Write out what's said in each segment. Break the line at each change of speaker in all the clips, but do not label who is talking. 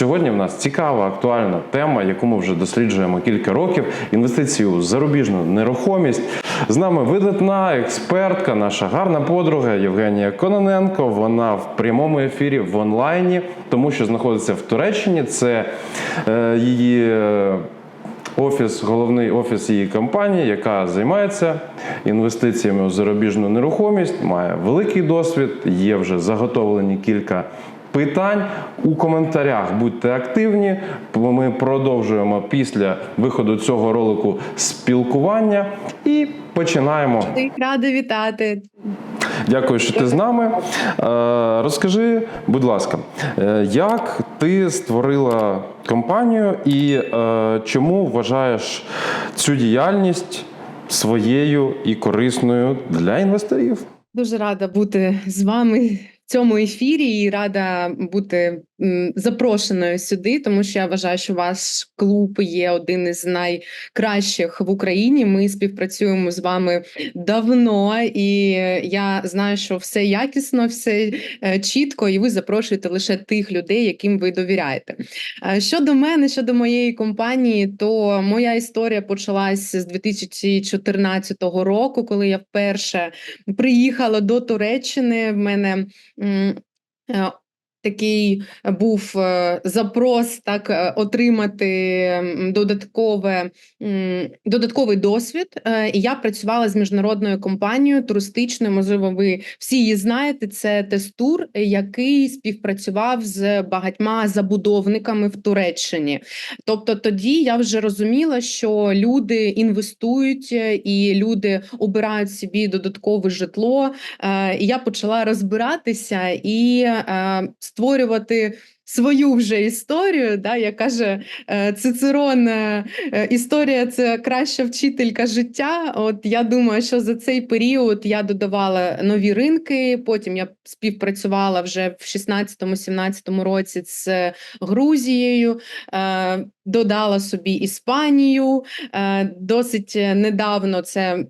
Сьогодні в нас цікава актуальна тема, яку ми вже досліджуємо кілька років: інвестиції у зарубіжну нерухомість. З нами видатна експертка, наша гарна подруга Євгенія Кононенко. Вона в прямому ефірі в онлайні, тому що знаходиться в Туреччині. Це е, її. е, Офіс, головний офіс її компанії, яка займається інвестиціями у зарубіжну нерухомість, має великий досвід, є вже заготовлені кілька питань. У коментарях будьте активні. Ми продовжуємо після виходу цього ролику спілкування і починаємо.
Ти рада вітати.
Дякую, що ти з нами. Е, Розкажи, будь ласка, е, як ти створила компанію і е, чому вважаєш цю діяльність своєю і корисною для інвесторів?
Дуже рада бути з вами цьому ефірі і рада бути запрошеною сюди, тому що я вважаю, що ваш клуб є один із найкращих в Україні. Ми співпрацюємо з вами давно, і я знаю, що все якісно, все е, чітко, і ви запрошуєте лише тих людей, яким ви довіряєте. Е, Щодо мене, щодо моєї компанії, то моя історія почалась з 2014 року, коли я вперше приїхала до Туреччини. В мене е, такий був е, запрос так е, отримати додаткове, додатковий досвід. Е, я працювала з міжнародною компанією туристичною. Можливо, ви всі її знаєте. Це Тестур, який співпрацював з багатьма забудовниками в Туреччині. Тобто тоді я вже розуміла, що люди інвестують і люди обирають собі додаткове житло. І я почала розбиратися і створювати. Свою вже історію, да, як каже е, Цицерон, е, е, історія це краща вчителька життя. От я думаю, що за цей період я додавала нові ринки. Потім я співпрацювала вже в 16-17 році з Грузією, додала собі Іспанію. Досить недавно це.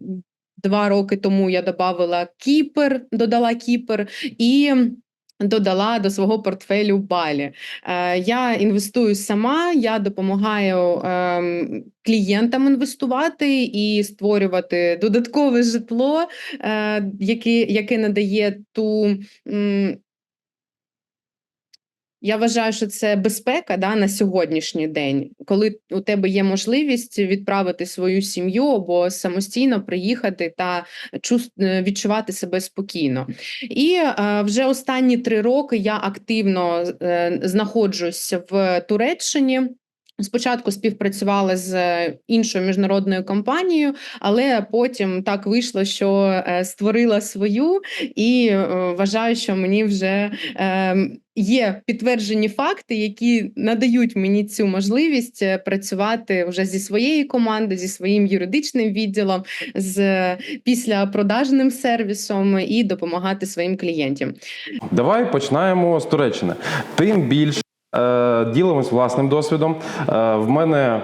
Два роки тому я додала Кіпр, додала Кіпр і додала до свого портфелю Балі. Е, я інвестую сама, я допомагаю ем, клієнтам інвестувати і створювати додаткове житло, е, яке, яке надає ту. Я вважаю, що це безпека да, на сьогоднішній день, коли у тебе є можливість відправити свою сім'ю або самостійно приїхати та е, відчувати себе спокійно. І е, вже останні три роки я активно е, знаходжусь в Туреччині. Спочатку співпрацювала з е, іншою міжнародною компанією, але потім так вийшло, що е, створила свою, і е, вважаю, що мені вже є підтверджені факти, які надають мені цю можливість працювати вже зі своєю командою, зі своїм юридичним відділом, з післяпродажним сервісом і допомагати своїм клієнтам.
Давай починаємо з Туреччини. Тим більше. Е, Ділимось власним досвідом. Е, В мене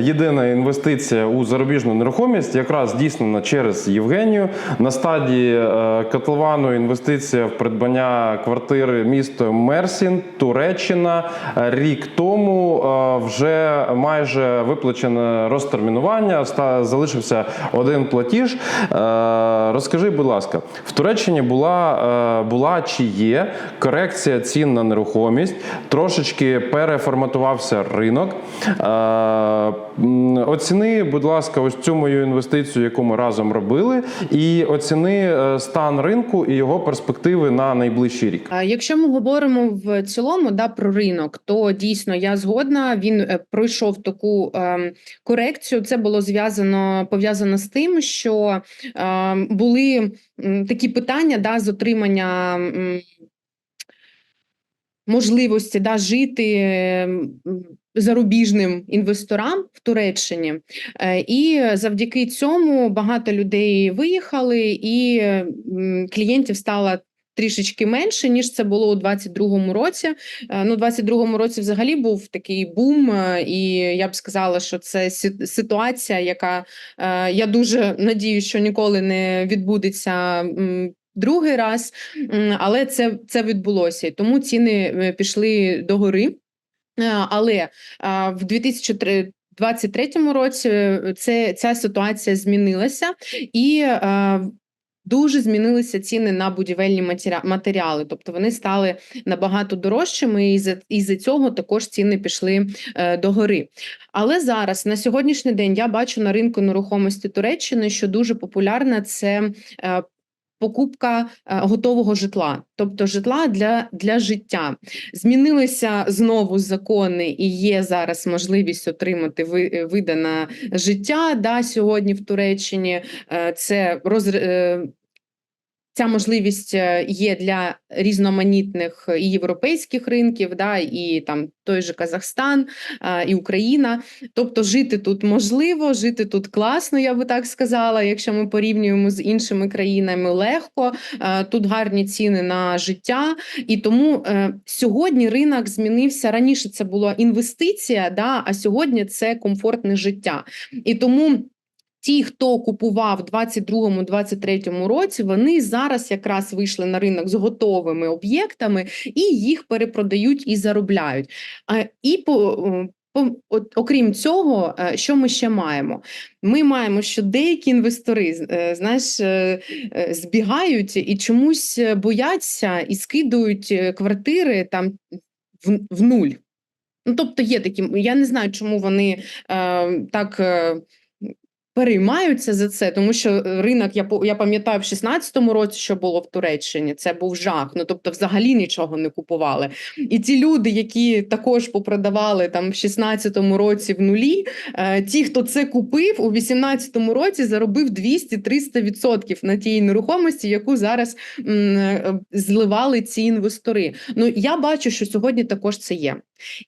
єдина інвестиція у зарубіжну нерухомість, якраз здійснена через Євгенію. На стадії е, котловану інвестиція в придбання квартири місто Мерсін, Туреччина. Рік тому е, вже майже виплачене розтермінування. Залишився один платіж. Е, Розкажи, будь ласка, в Туреччині була, була чи є корекція цін на нерухомість, трошечки переформатувався ринок. Е, Оціни, будь ласка, ось цю мою інвестицію, яку ми разом робили, і оціни е, стан ринку і його перспективи на найближчий рік.
Якщо ми говоримо в цілому да, про ринок, то дійсно я згодна. Він е, пройшов таку ем, корекцію. Це було зв'язано пов'язано з тим, що ем, були такі питання да, з отримання. Можливості да, жити зарубіжним інвесторам в Туреччині, Е, і завдяки цьому багато людей виїхали, і клієнтів стало трішечки менше, ніж це було у 22-му році. Е, Ну, у 22-му році взагалі був такий бум, е, і я б сказала, що це ситуація, яка я дуже надію, що ніколи не відбудеться. Другий раз, але це, це відбулося, тому ціни пішли догори. Е, Але е, в 2023 році е, це, ця ситуація змінилася і е, дуже змінилися ціни на будівельні матеріали. Тобто вони стали набагато дорожчими, і за, і за цього також ціни пішли е, догори. Але зараз на сьогоднішній день я бачу на ринку нерухомості Туреччини, що дуже популярна це. е, Покупка е, готового житла, тобто житла для, для життя. Змінилися знову закони, і є зараз можливість отримати е, видане життя да, сьогодні в Туреччині. Е, Це роз, Ця можливість е, є для різноманітних і європейських ринків, да, і там той же Казахстан, і Україна. Тобто жити тут можливо, жити тут класно, я би так сказала. Якщо ми порівнюємо з іншими країнами, легко тут гарні ціни на життя, і тому е, сьогодні ринок змінився. Раніше це була інвестиція, да, а сьогодні це комфортне життя. І тому. Ті, хто купував в 22-23 році, вони зараз якраз вийшли на ринок з готовими об'єктами і їх перепродають і заробляють. А і по, е, окрім цього, е, що ми ще маємо? Ми маємо, що деякі інвестори е, знаєш, збігають і чомусь бояться і скидують квартири там в, в нуль. Ну, тобто є такі, я не знаю, чому вони так. Переймаються за це, тому що е, ринок, я я пам'ятаю, в 16-му році, що було в Туреччині, це був жах. Ну тобто, взагалі нічого не купували. І ті люди, які також попродавали там в 16-му році в нулі, е, ті, хто це купив у 18-му році, заробив 200-300% на тій нерухомості, яку зараз м, е, зливали ці інвестори. Ну я бачу, що сьогодні також це є.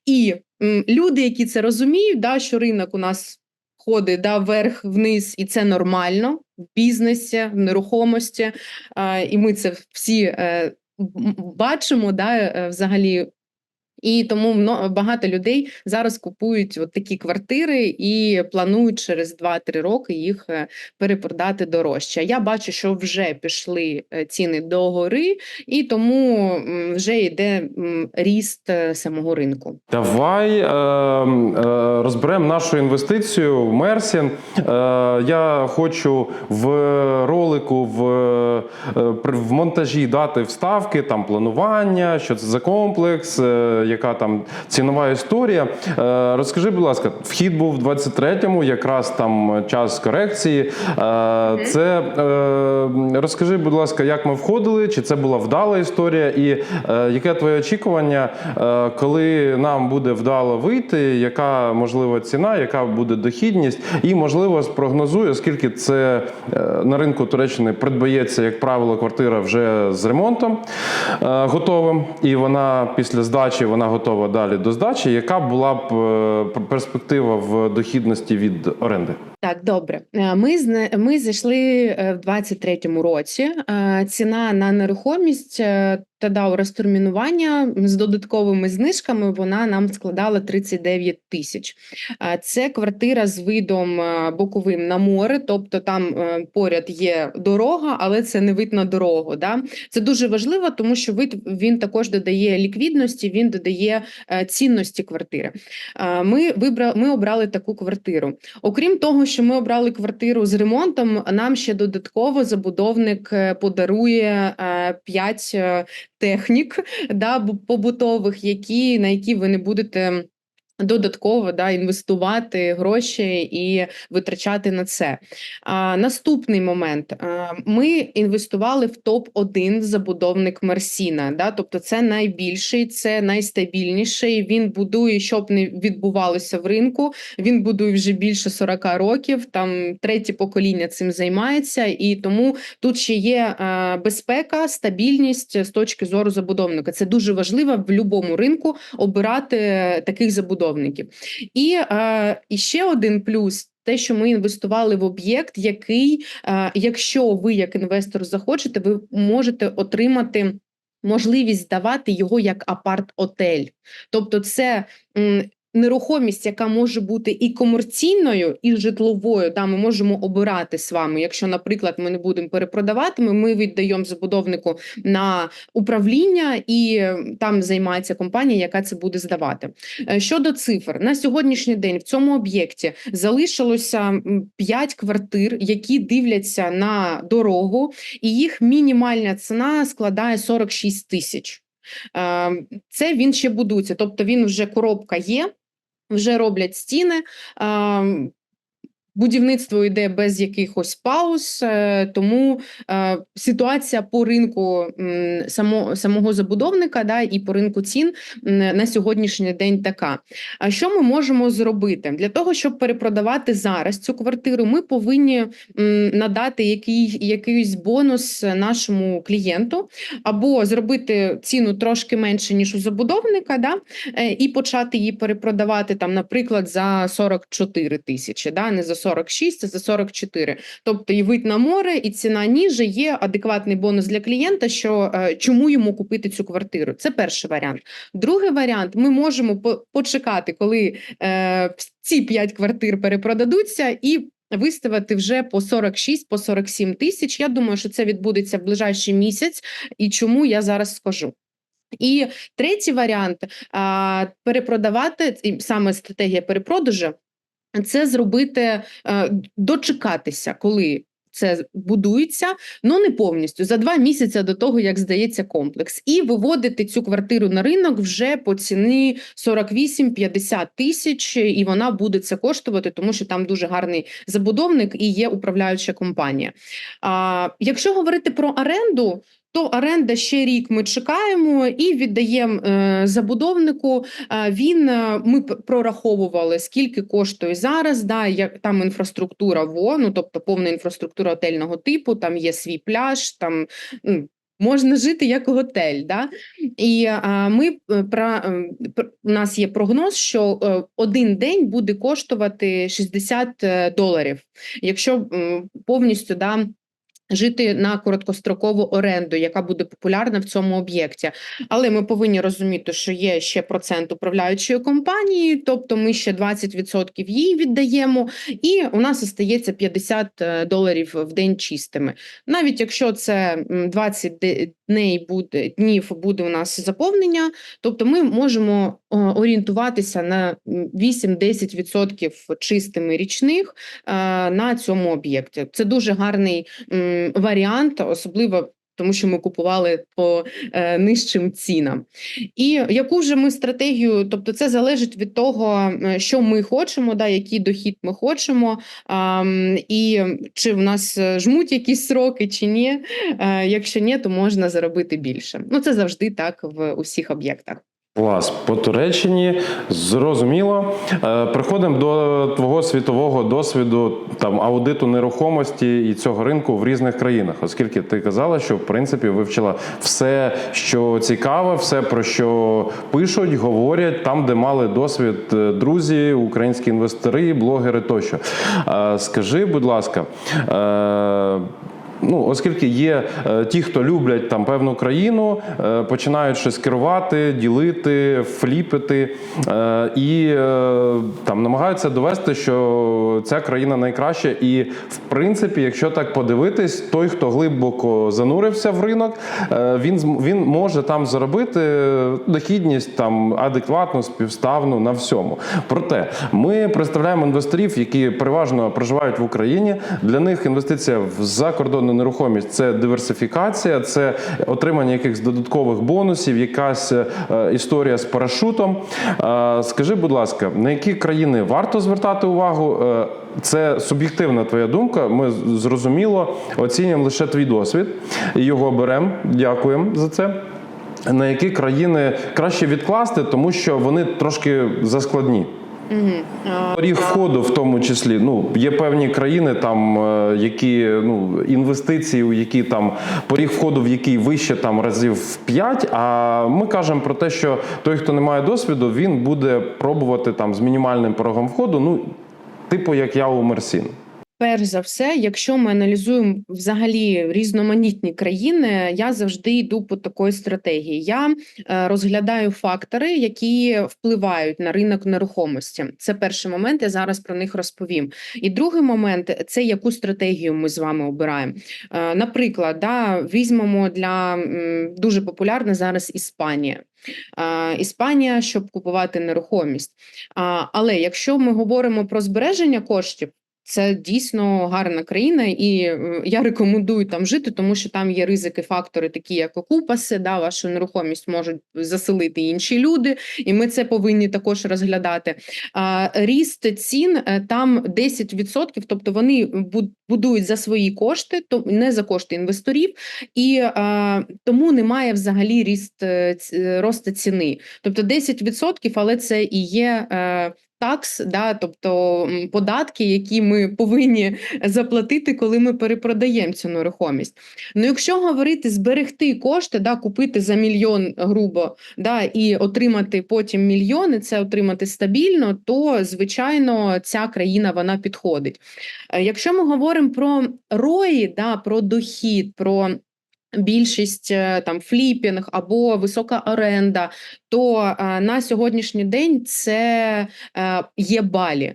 І м, люди, які це розуміють, да, що ринок у нас ходить да, вверх вниз, і це нормально в бізнесі, в нерухомості. І ми це всі е, бачимо, да, е, взагалі. І тому багато людей зараз купують от такі квартири і планують через 2-3 роки їх е, перепродати дорожче. Я бачу, що вже пішли е, ціни догори, і тому вже йде ріст е, самого ринку.
Давай е, е, розберемо нашу інвестицію в Мерсін. Е, я хочу в ролику, в, в монтажі дати вставки, там планування, що це за комплекс, е, яка там цінова історія. Е, розкажи, будь ласка, вхід був в 23-му, якраз там час корекції. Е, це е, розкажи, будь ласка, як ми входили, чи це була вдала історія, і яке твоє очікування, коли нам буде вдало вийти, яка можлива ціна, яка буде дохідність, і можливо спрогнозує, оскільки це на ринку Туреччини придбається, як правило, квартира вже з ремонтом готовим, і вона після здачі вона готова далі до здачі. Яка була б е, перспектива в дохідності від оренди?
Так, добре. Е, Ми ми зайшли е, в 23-му році. Е, Ціна на нерухомість та дав розтермінування з додатковими знижками. Вона нам складала 39 тисяч. Це квартира з видом боковим на море, тобто там поряд є дорога, але це не вид на дорогу. Да? Це дуже важливо, тому що вид він також додає ліквідності, він додає цінності квартири. Ми вибрали, ми обрали таку квартиру. Окрім того, що ми обрали квартиру з ремонтом, нам ще додатково забудовник е, подарує 5 технік да, побутових, які, на які ви не будете. Додатково да, інвестувати гроші і витрачати на це. А, наступний момент: а, ми інвестували в топ 1 забудовник Мерсіна. Да, тобто, це найбільший, це найстабільніший. Він будує, щоб не відбувалося в ринку. Він будує вже більше 40 років. Там третє покоління цим займається, і тому тут ще є е, безпека, стабільність з точки зору забудовника. Це дуже важливо в будь-якому ринку обирати таких забудовників. І, е, і ще один плюс. Те, що ми інвестували в об'єкт, який, е, якщо ви як інвестор захочете, ви можете отримати можливість здавати його як апарт-отель. Тобто, це нерухомість, яка може бути і комерційною, і житловою. Да, ми можемо обирати з вами. Якщо, наприклад, ми не будемо перепродавати, ми, ми віддаємо забудовнику на управління, і там займається компанія, яка це буде здавати. Е, Щодо цифр, на сьогоднішній день в цьому об'єкті залишилося 5 квартир, які дивляться на дорогу, і їх мінімальна ціна складає 46 тисяч. Е, Це він ще будується, тобто він вже коробка є, вже роблять стіни. Будівництво йде без якихось пауз, е, тому е, ситуація по ринку самого забудовника да, і по ринку цін на сьогоднішній день така. А що ми можемо зробити для того, щоб перепродавати зараз цю квартиру? Ми повинні надати який, якийсь бонус нашому клієнту, або зробити ціну трошки менше ніж у забудовника, да, е, і почати її перепродавати там, наприклад, за 44 тисячі, да, не за 46, а за 44. Тобто і вид на море, і ціна ніже є адекватний бонус для клієнта, що е, чому йому купити цю квартиру. Це перший варіант. Другий варіант: ми можемо почекати, коли е, ці 5 квартир перепродадуться і. Виставити вже по 46, по 47 тисяч. Я думаю, що це відбудеться в ближайший місяць. І чому я зараз скажу. І третій варіант перепродавати саме стратегія перепродажу це зробити, е, дочекатися, коли це будується, ну не повністю за два місяці до того, як здається комплекс, і виводити цю квартиру на ринок вже по ціні 48-50 тисяч, і вона буде це коштувати, тому що там дуже гарний забудовник і є управляюча компанія. А, якщо говорити про оренду. То оренда ще рік ми чекаємо і віддаємо е, забудовнику. Е, він е, ми прораховували скільки коштує зараз. Да, як там інфраструктура ВО, ну тобто повна інфраструктура готельного типу. Там є свій пляж, там ну, можна жити як готель. Да? І а, ми про у нас є прогноз, що один день буде коштувати 60 е, доларів, якщо повністю да. Жити на короткострокову оренду, яка буде популярна в цьому об'єкті, але ми повинні розуміти, що є ще процент управляючої компанії, тобто ми ще 20% їй віддаємо, і у нас остається 50 доларів в день чистими. Навіть якщо це м, 20 де- дней буде днів буде у нас заповнення, тобто ми можемо орієнтуватися на м, 8-10% чистими річних е, на цьому об'єкті. Це дуже гарний варіант, особливо. Тому що ми купували по е, нижчим цінам. І яку вже ми стратегію, тобто це залежить від того, е, що ми хочемо, да, який дохід ми хочемо, ам, і чи в нас е, жмуть якісь сроки, чи ні. Е, якщо ні, то можна заробити більше. Ну це завжди так в усіх об'єктах.
Клас, по Туреччині зрозуміло. Е, Приходимо до твого світового досвіду там аудиту нерухомості і цього ринку в різних країнах, оскільки ти казала, що в принципі вивчила все, що цікаве, все про що пишуть, говорять там, де мали досвід е, друзі, українські інвестори, блогери тощо. Е, Скажи, будь ласка. Ну, оскільки є е, ті, хто люблять там певну країну, е, починають щось керувати, ділити, фліпити е, і там намагаються довести, що ця країна найкраща. І в принципі, якщо так подивитись, той, хто глибоко занурився в ринок, він він може там заробити дохідність там адекватну, співставну на всьому. Проте ми представляємо інвесторів, які переважно проживають в Україні. Для них інвестиція в закордонну нерухомість це диверсифікація, це отримання якихось додаткових бонусів, якась е, історія з парашутом. Е, Скажи, будь ласка, на які країни варто звертати увагу? Е, Це суб'єктивна твоя думка. Ми зрозуміло оцінюємо лише твій досвід і його беремо. Дякуємо за це. На які країни краще відкласти, тому що вони трошки заскладні. Поріг входу, в тому числі, ну є певні країни, там е, які ну інвестиції, у які там поріг входу, в який вище там разів в 5, А ми кажемо про те, що той, хто не має досвіду, він буде пробувати там з мінімальним порогом входу. Ну, типу, як я у Мерсін.
Перш за все, якщо ми аналізуємо взагалі різноманітні країни, я завжди йду по такої стратегії. Я е, розглядаю фактори, які впливають на ринок нерухомості. Це перший момент. Я зараз про них розповім. І другий момент це яку стратегію ми з вами обираємо. Е, Наприклад, да, візьмемо для дуже популярна зараз Іспанія. Е, Іспанія, щоб купувати нерухомість. Але якщо ми говоримо про збереження коштів. Це дійсно гарна країна, і е, я рекомендую там жити, тому що там є ризики, фактори, такі як окупаси, да, вашу нерухомість можуть заселити інші люди, і ми це повинні також розглядати. А, ріст цін е, там 10%, тобто вони буд- будують за свої кошти, то не за кошти інвесторів, і а, тому немає взагалі ріст е, росту ціни. Тобто 10%, але це і є. Такс, да, тобто податки, які ми повинні заплатити, коли ми перепродаємо цю нерухомість. Ну, якщо говорити зберегти кошти, да, купити за мільйон грубо, да, і отримати потім мільйони, це отримати стабільно, то звичайно ця країна вона підходить. Е, Якщо ми говоримо про рої, да, про дохід, про більшість е, там фліпінг або висока оренда, то е, на сьогоднішній день це е, є балі.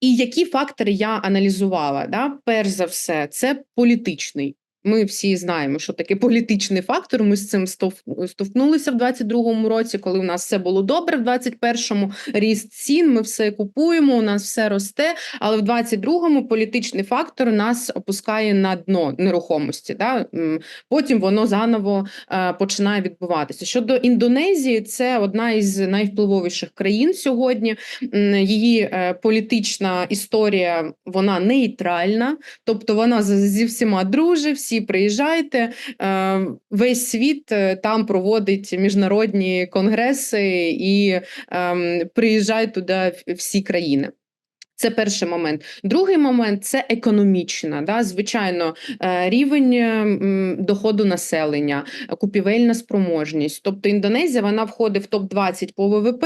І які фактори я аналізувала? Да? Перш за все, це політичний. Ми всі знаємо, що таке політичний фактор. Ми з цим стов- стовкнулися в 22-му році, коли у нас все було добре. В 21-му ріст цін, ми все купуємо, у нас все росте. Але в 22-му політичний фактор нас опускає на дно нерухомості. Да? Потім воно заново е, починає відбуватися. Щодо Індонезії, це одна із найвпливовіших країн сьогодні. Її е, політична історія вона нейтральна, тобто вона зі всіма дружить, всі приїжджайте. Е, Весь світ е, там проводить міжнародні конгреси і ем, приїжджають туди всі країни. Це перший момент. Другий момент це економічна. Да? Звичайно, е, рівень е, доходу населення, купівельна спроможність. Тобто Індонезія вона входить в топ 20 по ВВП.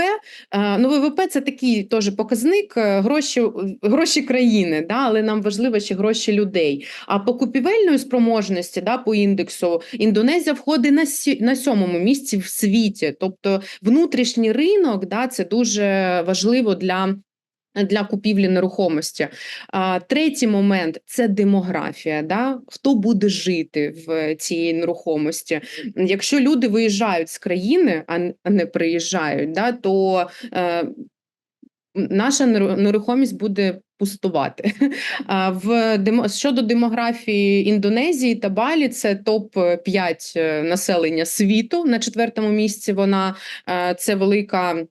Е, Ну, ВВП це такий теж показник гроші, гроші країни, да? але нам важливо ще гроші людей. А по купівельної спроможності, да, по індексу, Індонезія входить на сі- на сьомому місці в світі. Тобто внутрішній ринок, да, це дуже важливо для. Для купівлі нерухомості. А, третій момент це демографія. Да? Хто буде жити в цій нерухомості? Якщо люди виїжджають з країни, а не приїжджають, да, то е, наша нерухомість буде пустувати. А в щодо демографії Індонезії та Балі, це топ 5 населення світу. На четвертому місці вона е, це велика.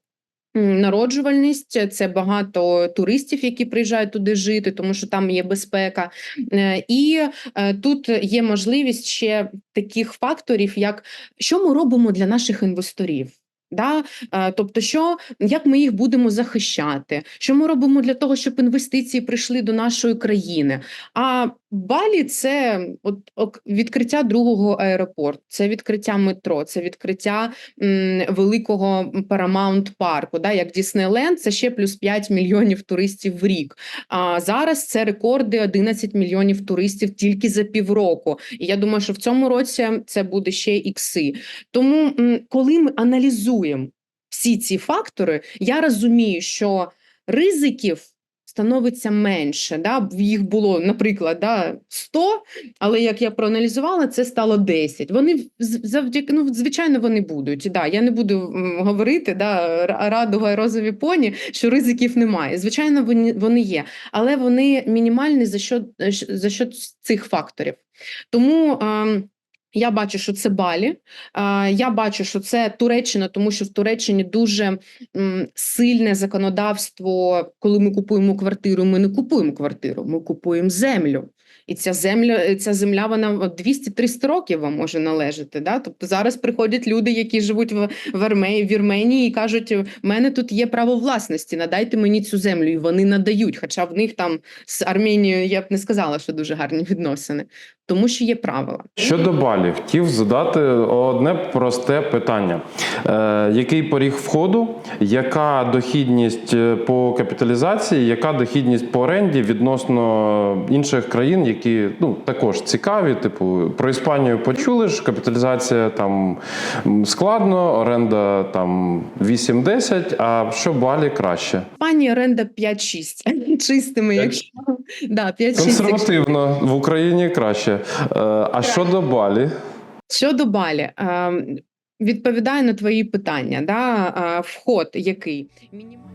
Народжувальність це багато туристів, які приїжджають туди жити, тому що там є безпека, Е, і е, тут є можливість ще таких факторів, як що ми робимо для наших інвесторів. Да? Е, Тобто, що як ми їх будемо захищати, що ми робимо для того, щоб інвестиції прийшли до нашої країни. А Балі це от, ок- відкриття другого аеропорту, це відкриття метро, це відкриття м, великого Paramount парку, да, як Діснейленд, це ще плюс 5 мільйонів туристів в рік. А зараз це рекорди 11 мільйонів туристів тільки за півроку. І я думаю, що в цьому році це буде ще ікси. Тому, м, коли ми аналізуємо всі ці фактори, я розумію, що ризиків становиться менше. Да? Їх було, наприклад, да, 100, але як я проаналізувала, це стало 10. Вони завдяки, ну, звичайно, вони будуть. Да, я не буду говорити да, ра- радуга і розові поні, що ризиків немає. Звичайно, вони, вони є, але вони мінімальні за що, за що цих факторів. Тому. ем, я бачу, що це Балі. Я бачу, що це Туреччина, тому що в Туреччині дуже сильне законодавство. Коли ми купуємо квартиру, ми не купуємо квартиру, ми купуємо землю. І ця земля, ця земля, вона от 200-300 років вам може належати. Да? Тобто зараз приходять люди, які живуть в, Армені, в Вірменії, і кажуть: в мене тут є право власності, надайте мені цю землю. І вони надають. Хоча в них там з Арменією я б не сказала, що дуже гарні відносини. Тому що є правила.
Щодо балів, хотів задати одне просте питання: е, який поріг входу, яка дохідність е, по капіталізації, яка дохідність по оренді відносно інших країн, які ну також цікаві? Типу про Іспанію почули ж, капіталізація там складно, оренда там 8-10, А що балі краще?
Пані оренда 5-6 чистими,
П'ять-
якщо да, 5-6.
Консервативно в Україні краще. Е, А щодо балі?
Щодо балі, ем, відповідаю на твої питання. Да? е, Вход який? Мінімальний